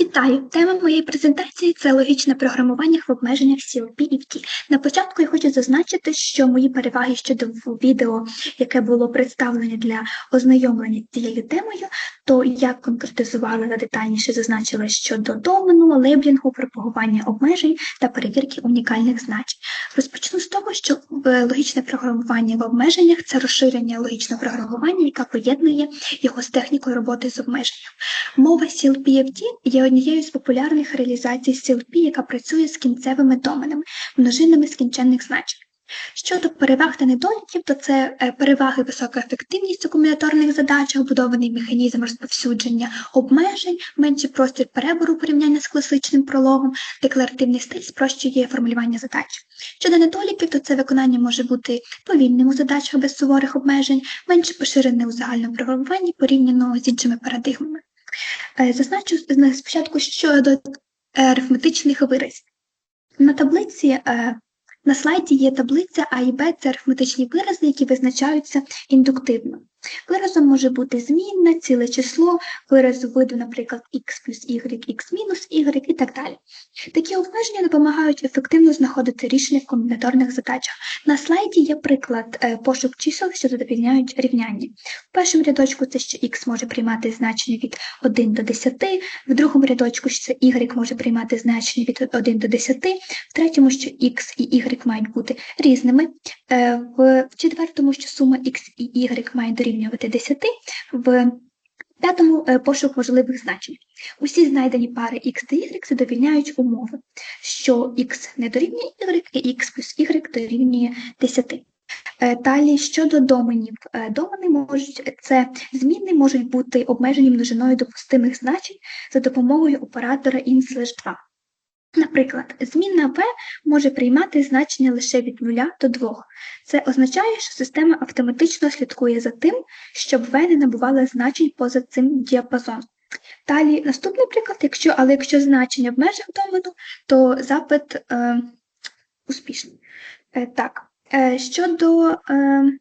Вітаю! Тема моєї презентації це логічне програмування в обмеженнях CLP і VT. На початку я хочу зазначити, що мої переваги щодо відео, яке було представлене для ознайомлення цією темою, то я конкретизувала та детальніше зазначила щодо домену, лейблінгу, пропагування обмежень та перевірки унікальних значень. Розпочну з того, що логічне програмування в обмеженнях це розширення логічного програмування, яке поєднує його з технікою роботи з обмеженням. Мова CLP є однією з популярних реалізацій CLP, яка працює з кінцевими доменами, множинами скінченних значень. Щодо переваг та недоліків, то це е, переваги висока ефективність у комбінаторних задачах, будований механізм розповсюдження обмежень, менший простір перебору порівняння з класичним прологом, декларативний стиль спрощує формулювання задач. Щодо недоліків, то це виконання може бути повільним у задачах без суворих обмежень, менше поширене у загальному програмуванні порівняно з іншими парадигмами. Е, зазначу спочатку щодо арифметичних виразів. На таблиці е, на слайді є таблиця А і Б це арифметичні вирази, які визначаються індуктивно. Виразом може бути змінне, ціле число, вираз виду, наприклад, x плюс y, x мінус y і так далі. Такі обмеження допомагають ефективно знаходити рішення в комбінаторних задачах. На слайді є приклад е, пошук чисел, що задовільняють рівняння. В першому рядочку це що x може приймати значення від 1 до 10, в другому рядочку що y може приймати значення від 1 до 10, в третьому, що x і y мають бути різними, е, в четвертому, що сума x і y має дорівнювати дорівнювати 10, в п'ятому е, пошук можливих значень. Усі знайдені пари x та y задовільняють умови, що x не дорівнює y і x плюс y дорівнює 10. Е, далі щодо доменів, е, домени можуть це зміни можуть бути обмежені множиною допустимих значень за допомогою оператора in/2. Наприклад, змінна v може приймати значення лише від 0 до 2. Це означає, що система автоматично слідкує за тим, щоб v не набувала значень поза цим діапазоном. Далі наступний приклад, якщо, але якщо значення в межах домену, то запит е, успішний. Е, так, е, щодо е,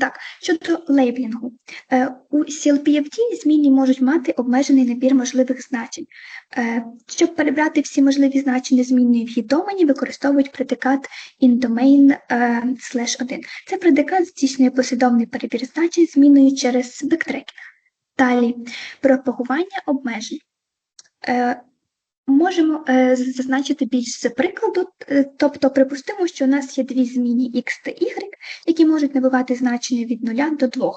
так, щодо лейблінгу, е, у CLPFT зміни можуть мати обмежений набір можливих значень. Е, щоб перебрати всі можливі значення змінної в домені, використовують предикат inDomain е, slash 1. Це предикат здійснює послідовний перебір значень зміною через бектрекінг. Далі пропагування обмежень. Можемо е, зазначити більш за прикладу, е, тобто припустимо, що у нас є дві зміни x та y, які можуть набивати значення від 0 до 2.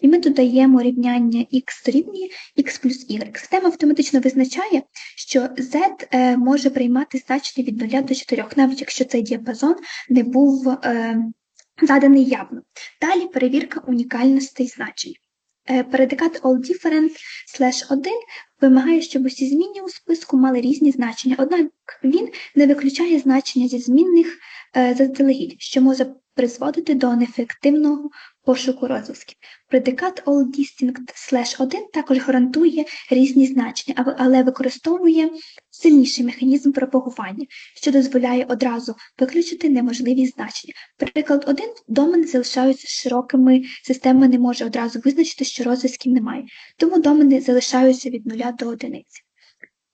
І ми додаємо рівняння x дорівнює x плюс y. Система автоматично визначає, що z е, може приймати значення від 0 до 4, навіть якщо цей діапазон не був заданий явно. Далі перевірка унікальностей значень. Е, all different slash 1 вимагає, щоб усі змінні у списку мали різні значення, однак він не виключає значення зі змінних е, заздалегідь, що може призводити до неефективного пошуку розв'язків. Предикат allDistinct 1 також гарантує різні значення, але використовує сильніший механізм пропагування, що дозволяє одразу виключити неможливі значення. Приклад 1 домен залишаються широкими, система не може одразу визначити, що розв'язків немає, тому домени залишаються від нуля до одиниці.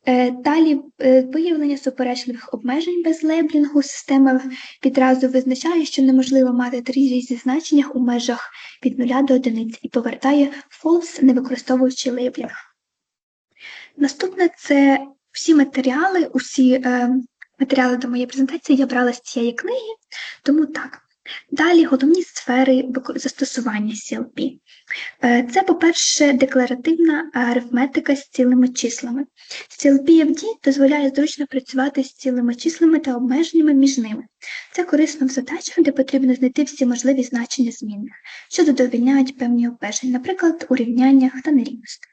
Е, далі е, виявлення суперечливих обмежень без лейблінгу. Система відразу визначає, що неможливо мати три різні значення у межах від 0 до 1 і повертає false, не використовуючи лейблінг. Наступне це всі матеріали, усі е, матеріали до моєї презентації я брала з цієї книги, тому так. Далі головні сфери застосування CLP. Е, це, по-перше, декларативна арифметика з цілими числами. CLP-FD дозволяє зручно працювати з цілими числами та обмеженнями між ними. Це корисно в задачах, де потрібно знайти всі можливі значення змінних, що задовільняють певні обмеження, наприклад, у рівняннях та нерівностях.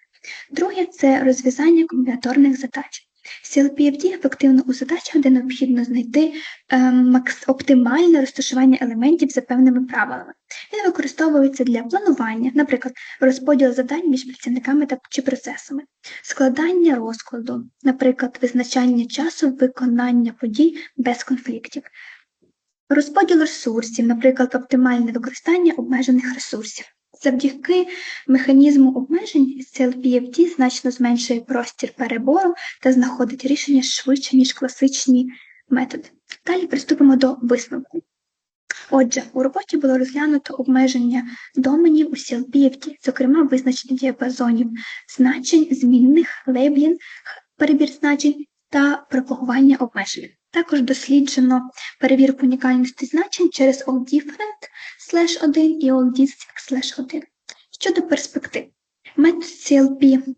Друге це розв'язання комбінаторних задач. CLPFD ефективно у задачах, де необхідно знайти ем, оптимальне розташування елементів за певними правилами. Він використовується для планування, наприклад, розподіл завдань між працівниками та чи процесами, складання розкладу, наприклад, визначання часу виконання подій без конфліктів, розподіл ресурсів, наприклад, оптимальне використання обмежених ресурсів. Завдяки механізму обмежень CLPFD значно зменшує простір перебору та знаходить рішення швидше, ніж класичні методи. Далі приступимо до висновку. Отже, у роботі було розглянуто обмеження доменів у CLPFD, зокрема визначення діапазонів значень, змінних, лейблінг, перебір значень та пропагування обмежень. Також досліджено перевірку унікальності значень через AllDifferent slash 1 і slash 1. Щодо перспектив, метод CLP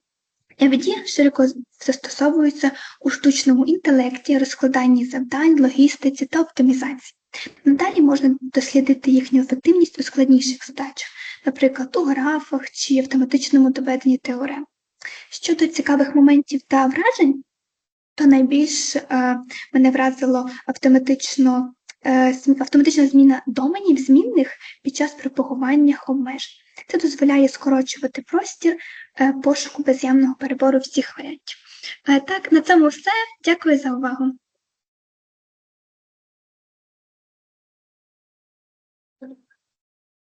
FD широко застосовується у штучному інтелекті, розкладанні завдань, логістиці та оптимізації. Надалі можна дослідити їхню ефективність у складніших задачах, наприклад, у графах чи автоматичному доведенні теорем. Щодо цікавих моментів та вражень, то найбільш е, мене вразило автоматично, автоматична зміна доменів змінних під час пропагування обмежень. Це дозволяє скорочувати простір е, пошуку без'ямного перебору всіх варіантів. Е, так, на цьому все. Дякую за увагу.